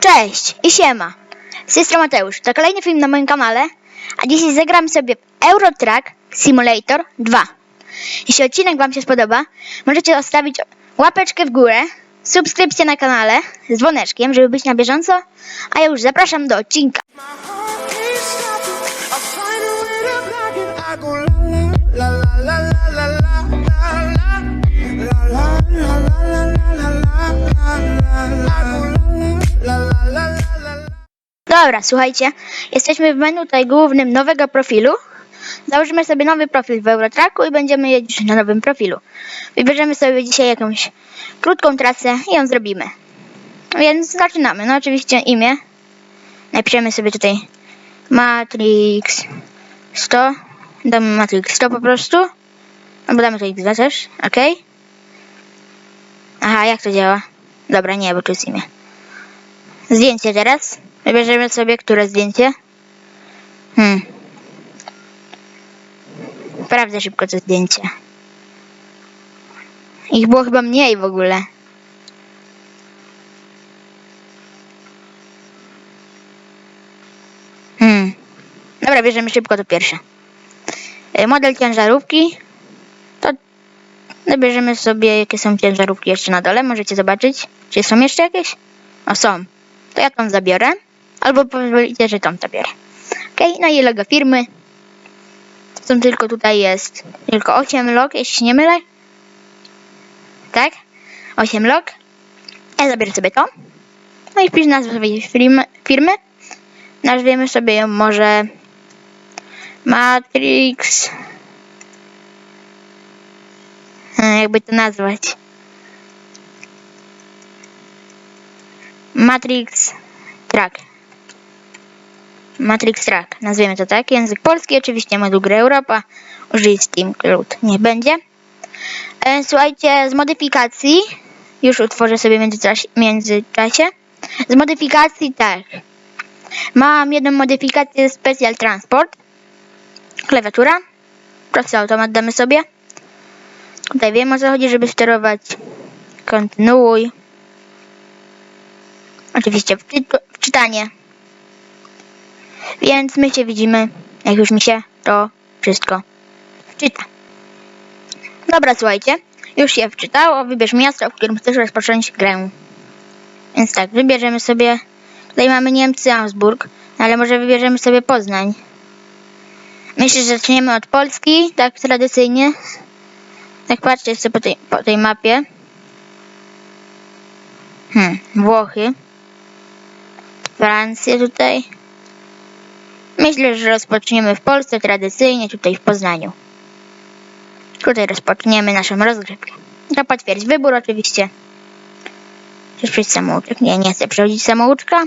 Cześć i siema. Z Mateusz. To kolejny film na moim kanale, a dzisiaj zagram sobie Eurotrack Simulator 2. Jeśli odcinek Wam się spodoba, możecie zostawić łapeczkę w górę, subskrypcję na kanale z dzwoneczkiem, żeby być na bieżąco, a ja już zapraszam do odcinka. Dobra, słuchajcie, jesteśmy w menu tutaj głównym nowego profilu. Założymy sobie nowy profil w Eurotracku i będziemy jeździć na nowym profilu. Wybierzemy sobie dzisiaj jakąś krótką trasę i ją zrobimy. Więc zaczynamy. No oczywiście imię. Napiszemy sobie tutaj Matrix 100. Damy Matrix 100 po prostu. Albo damy to X też, ok? Aha, jak to działa? Dobra, nie, bo tu jest imię. Zdjęcie teraz. Wybierzemy sobie, które zdjęcie. Hmm. Sprawdzę szybko to zdjęcie. Ich było chyba mniej w ogóle. Hmm. Dobra, bierzemy szybko to pierwsze. E, Model ciężarówki. To wybierzemy sobie, jakie są ciężarówki jeszcze na dole. Możecie zobaczyć. Czy są jeszcze jakieś? O, są. To ja tą zabiorę. Albo pozwolicie, że tą zabiorę. Ok, no i logo firmy. Są tylko tutaj jest tylko 8 log, jeśli się nie mylę. Tak? 8 log. Ja zabiorę sobie to. No i wpisz nazwę swojej firmy. firmy. Nazwiemy sobie ją może Matrix. Hmm, Jakby to nazwać. Matrix Track. Matrix Track, nazwiemy to tak. Język polski, oczywiście moduł gry Europa. Użyj Steam Cloud, nie będzie. E, słuchajcie, z modyfikacji, już utworzę sobie w międzyczasie, międzyczasie. Z modyfikacji tak. Mam jedną modyfikację Special Transport. Klawiatura. Prosty automat damy sobie. Tutaj wiem o co chodzi, żeby sterować. Kontynuuj. Oczywiście wczy- wczytanie. Więc my się widzimy, jak już mi się to wszystko wczyta. Dobra, słuchajcie. Już się wczytało. Wybierz miasto, w którym chcesz rozpocząć grę. Więc tak, wybierzemy sobie. Tutaj mamy Niemcy, Augsburg, ale może wybierzemy sobie Poznań. Myślę, że zaczniemy od Polski, tak tradycyjnie. Tak patrzcie sobie po tej, po tej mapie. Hmm, Włochy. Francję tutaj. Myślę, że rozpoczniemy w Polsce tradycyjnie, tutaj w Poznaniu. Tutaj rozpoczniemy naszą rozgrywkę. To potwierdź wybór oczywiście. Chcesz przejść samouczek? Nie, nie chcę przechodzić samouczka.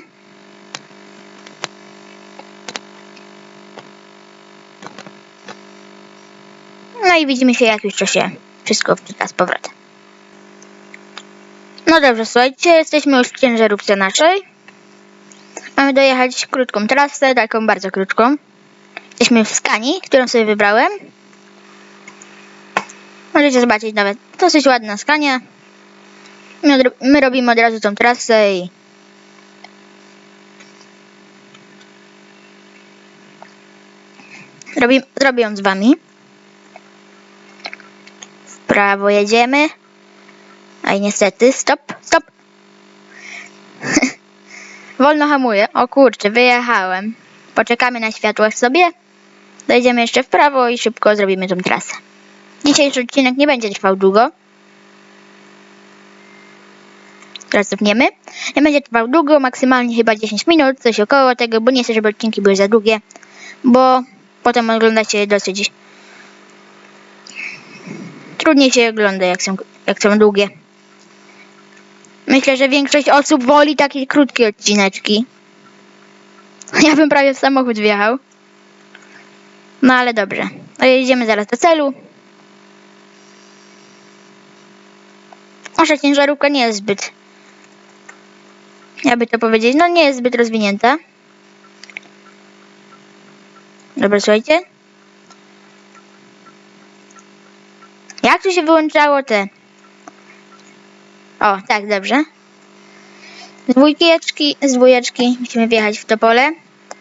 No i widzimy się jak to się wszystko wczyta z powrotem. No dobrze, słuchajcie, jesteśmy już w ciężarówce naszej. Mamy dojechać krótką trasę, taką bardzo krótką. Jesteśmy w skani, którą sobie wybrałem. Możecie zobaczyć nawet dosyć ładna skania. My, my robimy od razu tą trasę i Robi, zrobię ją z wami. W prawo jedziemy. Aj niestety, stop, stop. Wolno hamuję. O kurczę, wyjechałem. Poczekamy na światłach sobie. Dojedziemy jeszcze w prawo i szybko zrobimy tą trasę. Dzisiejszy odcinek nie będzie trwał długo. Teraz cofniemy. Nie będzie trwał długo, maksymalnie chyba 10 minut, coś około tego, bo nie chcę, żeby odcinki były za długie, bo potem ogląda się dosyć trudniej się ogląda, jak są, jak są długie. Myślę, że większość osób woli takie krótkie odcineczki. Ja bym prawie w samochód wjechał. No ale dobrze. Jedziemy zaraz do celu. Nasza ciężarówka nie jest zbyt. Jakby to powiedzieć, no nie jest zbyt rozwinięta. Dobra, słuchajcie. Jak tu się wyłączało te? O, tak, dobrze. Z dwójkieczki, z dwójeczki musimy wjechać w to pole.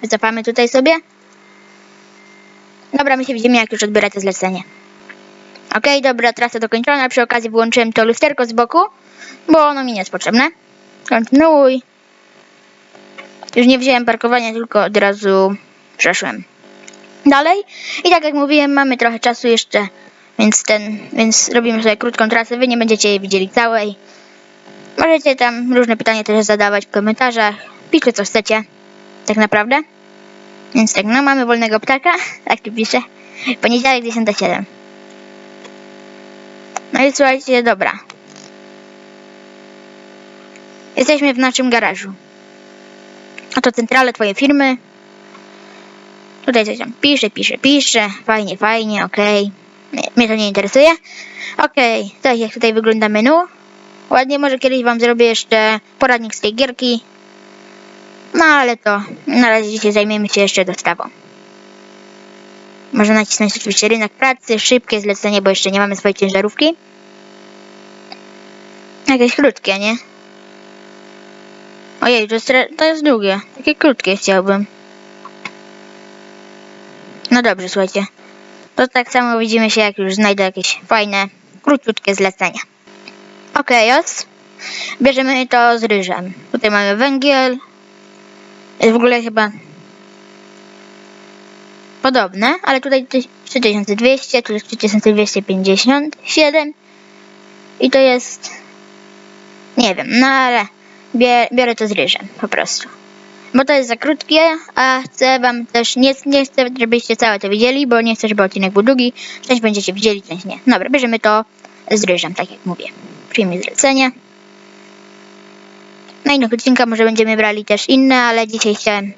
Wycofamy tutaj sobie. Dobra, my się widzimy, jak już odbiera to zlecenie. Okej, dobra, trasa dokończona. Przy okazji wyłączyłem to lusterko z boku, bo ono mi nie jest potrzebne. Kontynuuj. Już nie wziąłem parkowania, tylko od razu przeszłem dalej. I tak jak mówiłem, mamy trochę czasu jeszcze, więc ten, więc robimy sobie krótką trasę. Wy nie będziecie jej widzieli całej. Możecie tam różne pytania też zadawać w komentarzach. Piszcie co chcecie, tak naprawdę. Więc tak, no mamy wolnego ptaka, tak tu piszę. Poniedziałek 10.07. No i słuchajcie, dobra. Jesteśmy w naszym garażu. Oto centrale twojej firmy. Tutaj coś tam pisze, pisze, pisze. Fajnie, fajnie, okej. Mnie, mnie to nie interesuje. Okej, tak jak tutaj wygląda menu. Ładnie, może kiedyś wam zrobię jeszcze poradnik z tej gierki. No ale to na razie dzisiaj zajmiemy się jeszcze dostawą. Można nacisnąć oczywiście rynek pracy, szybkie zlecenie, bo jeszcze nie mamy swojej ciężarówki. Jakieś krótkie, nie? Ojej, to jest, to jest długie. Takie krótkie chciałbym. No dobrze, słuchajcie. To tak samo widzimy się, jak już znajdę jakieś fajne, króciutkie zlecenia. Okej, os. Bierzemy to z ryżem. Tutaj mamy węgiel. Jest w ogóle chyba podobne, ale tutaj tyś- 3200, tu jest 3257 i to jest nie wiem, no ale biorę to z ryżem po prostu. Bo to jest za krótkie, a chcę wam też, nie, nie chcę, żebyście całe to widzieli, bo nie chcę, żeby odcinek był długi. Część będziecie widzieli, część nie. Dobra, bierzemy to z ryżem, tak jak mówię. Przyjmij zlecenie. Na innych odcinkach może będziemy brali też inne, ale dzisiaj chciałem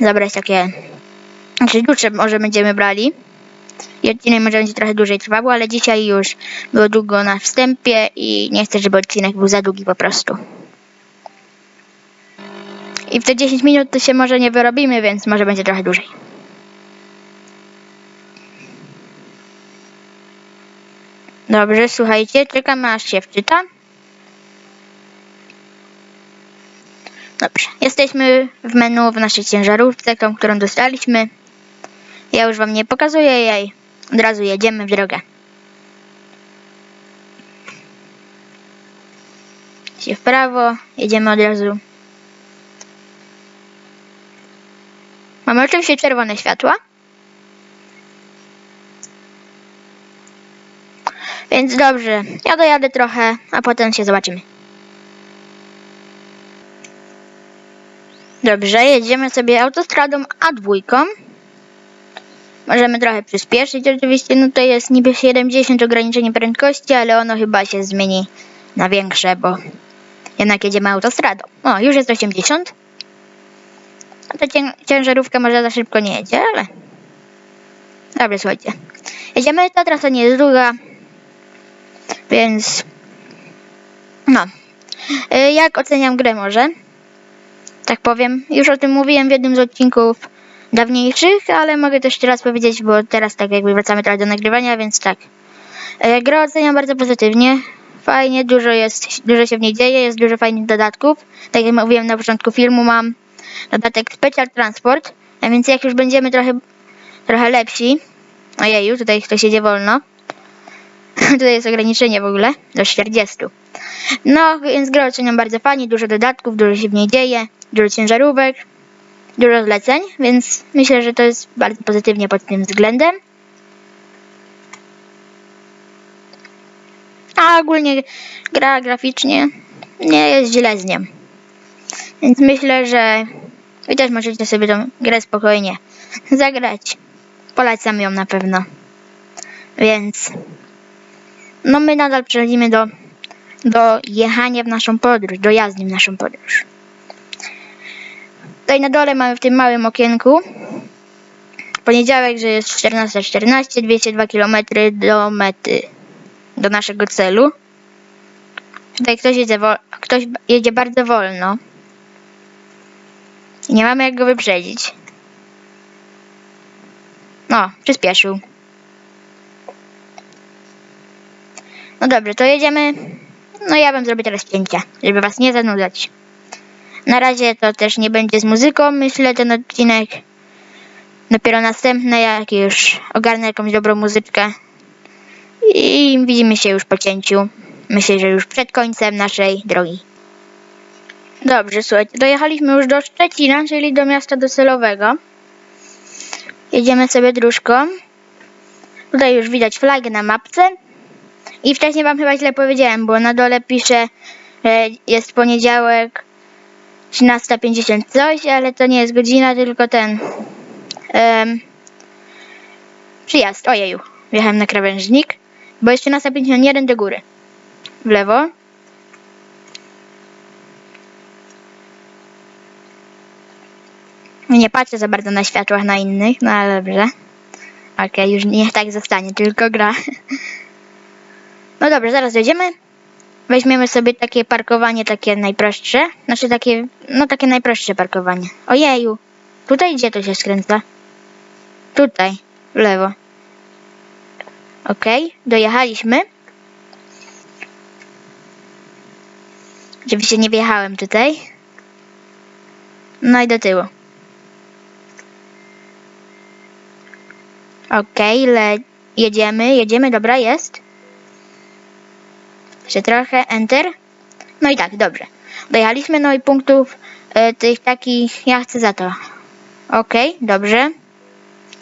zabrać takie, znaczy dłuższe może będziemy brali. I odcinek może będzie trochę dłużej trwał, ale dzisiaj już było długo na wstępie i nie chcę, żeby odcinek był za długi po prostu. I w te 10 minut to się może nie wyrobimy, więc może będzie trochę dłużej. Dobrze, słuchajcie, czekamy aż się wczyta. Dobrze, jesteśmy w menu w naszej ciężarówce, którą dostaliśmy. Ja już wam nie pokazuję jej. Od razu jedziemy w drogę. Się w prawo, jedziemy od razu. Mamy oczywiście czerwone światła. Więc dobrze, ja dojadę trochę, a potem się zobaczymy. Dobrze, jedziemy sobie autostradą A2. Możemy trochę przyspieszyć oczywiście, no to jest niby 70 ograniczenie prędkości, ale ono chyba się zmieni na większe, bo jednak jedziemy autostradą. O, już jest 80. No cię, ciężarówka może za szybko nie jedzie, ale... Dobra, słuchajcie. Jedziemy, ta trasa nie jest długa, więc... No. Y, Jak oceniam grę może? Tak powiem. Już o tym mówiłem w jednym z odcinków dawniejszych, ale mogę też jeszcze raz powiedzieć, bo teraz tak jakby wracamy trochę do nagrywania, więc tak. Y, Grę oceniam bardzo pozytywnie. Fajnie, dużo jest, dużo się w niej dzieje, jest dużo fajnych dodatków. Tak jak mówiłem na początku filmu, mam dodatek Special Transport, a więc jak już będziemy trochę, trochę lepsi, ojeju, tutaj ktoś jedzie wolno, tutaj jest ograniczenie w ogóle, do 40. No, więc grę oceniam bardzo fajnie, dużo dodatków, dużo się w niej dzieje, dużo ciężarówek, dużo zleceń, więc myślę, że to jest bardzo pozytywnie pod tym względem. A ogólnie gra graficznie nie jest źle z nią. Więc myślę, że wy też możecie sobie tą grę spokojnie zagrać. Polecam ją na pewno. Więc no my nadal przechodzimy do, do jechania w naszą podróż, do jazdy w naszą podróż. Tutaj na dole mamy w tym małym okienku poniedziałek, że jest 14.14, 14, 202 km do mety, do naszego celu. Tutaj ktoś jedzie, ktoś jedzie bardzo wolno. Nie mamy jak go wyprzedzić. No, przyspieszył. No dobrze, to jedziemy. No ja bym zrobię teraz cięcie, żeby was nie zanudzać. Na razie to też nie będzie z muzyką, myślę, ten odcinek. Dopiero następny, jak już ogarnę jakąś dobrą muzyczkę. I widzimy się już po cięciu. Myślę, że już przed końcem naszej drogi. Dobrze, słuchajcie, dojechaliśmy już do Szczecina, czyli do miasta docelowego. Jedziemy sobie dróżką. Tutaj już widać flagę na mapce. I wcześniej wam chyba źle powiedziałem, bo na dole pisze, że jest poniedziałek 13.50 coś, ale to nie jest godzina, tylko ten em, przyjazd. Ojeju, wjechałem na krawężnik, bo jest 13.51 do góry. W lewo. Nie patrzę za bardzo na światłach na innych, no ale dobrze. Okej, już niech tak zostanie, tylko gra. No dobrze, zaraz dojdziemy. Weźmiemy sobie takie parkowanie, takie najprostsze. Znaczy takie, no takie najprostsze parkowanie. Ojeju, tutaj gdzie to się skręca? Tutaj, w lewo. Okej, dojechaliśmy. Oczywiście nie wjechałem tutaj. No i do tyłu. Okej, le... jedziemy, jedziemy, dobra, jest. Jeszcze trochę, enter. No i tak, dobrze. Dojechaliśmy, no i punktów e, tych takich, ja chcę za to. Okej, dobrze.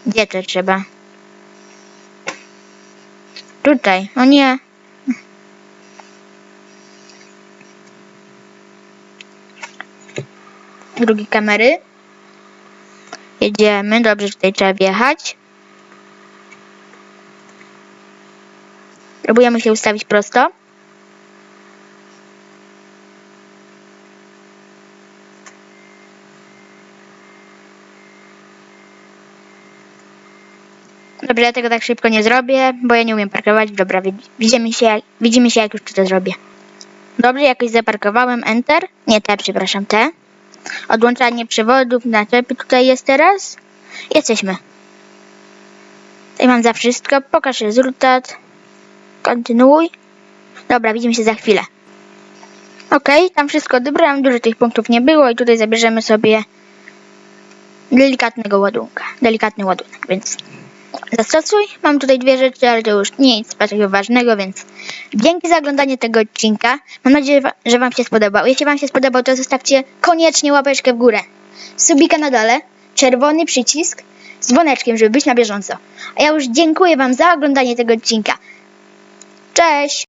Gdzie to trzeba? Tutaj, o nie. Drugi kamery. Jedziemy, dobrze, tutaj trzeba wjechać. Próbujemy się ustawić prosto. Dobrze, ja tego tak szybko nie zrobię, bo ja nie umiem parkować. Dobra, wi- widzimy się, jak, widzimy się jak już to zrobię. Dobrze, jakoś zaparkowałem, enter. Nie te, przepraszam, te. Odłączanie przewodów, naczepy tutaj jest teraz. Jesteśmy. Tutaj mam za wszystko. Pokaż rezultat. Kontynuuj. Dobra, widzimy się za chwilę. Okej, tam wszystko odebrałem, dużo tych punktów nie było i tutaj zabierzemy sobie delikatnego ładunka. Delikatny ładunek, więc zastosuj. Mam tutaj dwie rzeczy, ale to już nic takiego ważnego, więc dzięki za oglądanie tego odcinka. Mam nadzieję, że Wam się spodobał. Jeśli Wam się spodobał, to zostawcie koniecznie łapeczkę w górę. Subika na dole, czerwony przycisk z dzwoneczkiem, żeby być na bieżąco. A ja już dziękuję Wam za oglądanie tego odcinka. Cześć!